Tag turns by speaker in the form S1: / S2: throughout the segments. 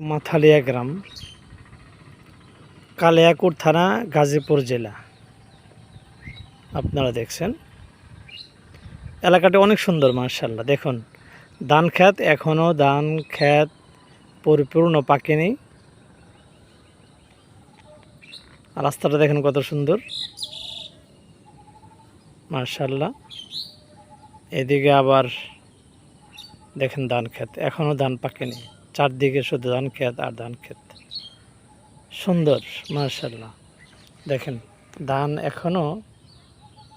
S1: মাথালিয়া গ্রাম কালিয়াকুর থানা, গাজীপুর জেলা। আপনারা দেখছেন। এলাকাটা অনেক সুন্দর মার্শাল্লাহ দেখুন, ধান ক্ষেত এখনও ধান ক্ষেত পরিপূর্ণ পাকেনি রাস্তাটা দেখেন কত সুন্দর। মার্শাল্লাহ এদিকে আবার দেখেন ধান ক্ষেত এখনও ধান পাকেনি চারদিকে শুধু ধান ক্ষেত আর ধান ক্ষেত। সুন্দর মার্শাল্লাহ দেখেন, ধান এখনও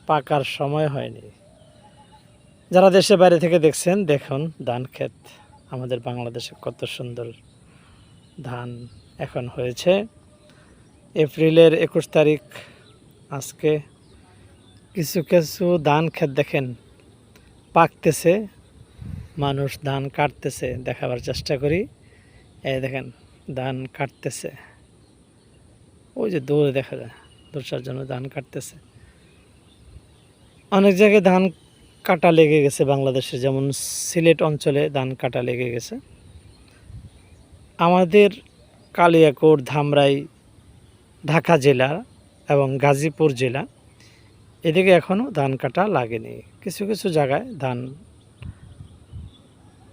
S1: পাকার সময় হয়নি। যারা দেশে বাইরে থেকে দেখছেন, দেখুন ধান ক্ষেত। আমাদের বাংলাদেশে কত সুন্দর ধান এখন হয়েছে। এপ্রিলের একুশ তারিখ, আজকে কিছু কিছু ধান ক্ষেত দেখেন, পাকতেছে। মানুষ ধান কাটতেছে, দেখাবার চেষ্টা করি। এই দেখেন, ধান কাটতেছে। ওই যে দূরে দেখা যায় দোষার জন্য ধান কাটতেছে। অনেক জায়গায় ধান কাটা লেগে গেছে বাংলাদেশে, যেমন সিলেট অঞ্চলে ধান কাটা লেগে গেছে। আমাদের কালিয়াকোট, ধামরাই, ঢাকা জেলা এবং গাজীপুর জেলা, এদিকে এখনও ধান কাটা লাগেনি। কিছু কিছু জায়গায় ধান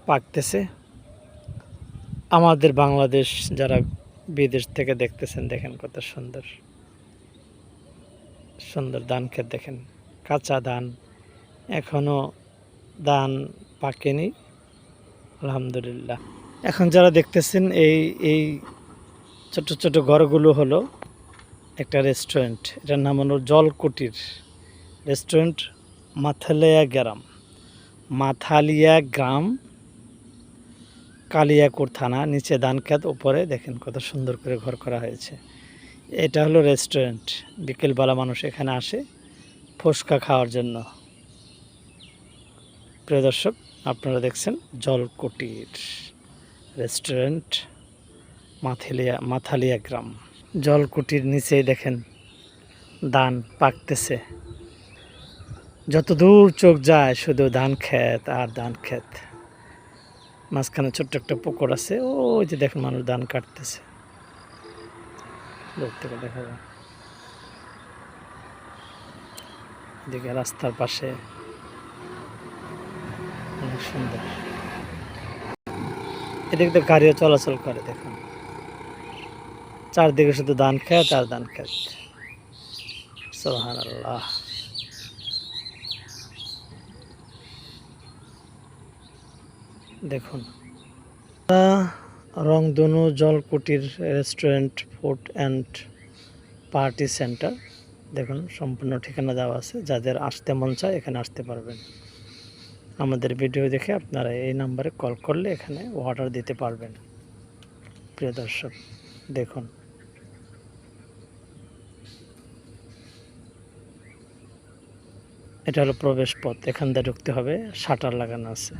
S1: পাকতেছে। আমাদের বাংলাদেশ যারা বিদেশ থেকে দেখতেছেন, দেখেন কত সুন্দর। সুন্দর ধান খেত দেখেন, কাঁচা ধান। এখনও ধান পাকেনি, আলহামদুলিল্লাহ। এখন যারা দেখতেছেন, এই এই ছোট ছোট ঘরগুলো হলো একটা রেস্টুরেন্ট এটার নাম হলো জলকুটির রেস্টুরেন্ট মাথালিয়া গ্রাম। মাথালিয়া গ্রাম কালিয়াকুর থানা, নিচে ধানক্ষেত উপরে দেখেন কত সুন্দর করে ঘর করা হয়েছে। এটা হলো রেস্টুরেন্ট বিকেলবেলা মানুষ এখানে আসে ফুচকা খাওয়ার জন্য। প্রিয় দর্শক, আপনারা দেখছেন জলকুটির রেস্টুরেন্ট মাথালিয়া মাথালিয়া গ্রাম। জলকুটির নিচেই দেখেন ধান পাকতেছে। যত দূর চোখ যায় শুধু ধান ক্ষেত আর ধান ক্ষেত মাঝখানে ছোট্ট একটা পুকুর আছে, ওই যে দেখেন মানুষ ধান কাটতেছে। দেখা যায়। এদিকে রাস্তার পাশে। অনেক সুন্দর। এদিকে তো গাড়িও চলাচল করে, দেখুন। চারদিকে শুধু ধান খেত আর ধান খেত। সোহান আল্লাহ দেখুন। Rongdhonu Jolkutir restaurant, food and party centre. দেখুন, সম্পূর্ণ ঠিকানা দেওয়া আছে। যাদের আসতে মন চায়, এখানে আসতে পারবেন। আমাদের ভিডিও দেখে আপনারা এই নাম্বারে কল করলে এখানে অর্ডার দিতে পারবেন। প্রিয় দর্শক, দেখুন। এটা হলো প্রবেশ পথ। এখান দিয়ে ঢুকতে হবে। শাটার লাগানো আছে।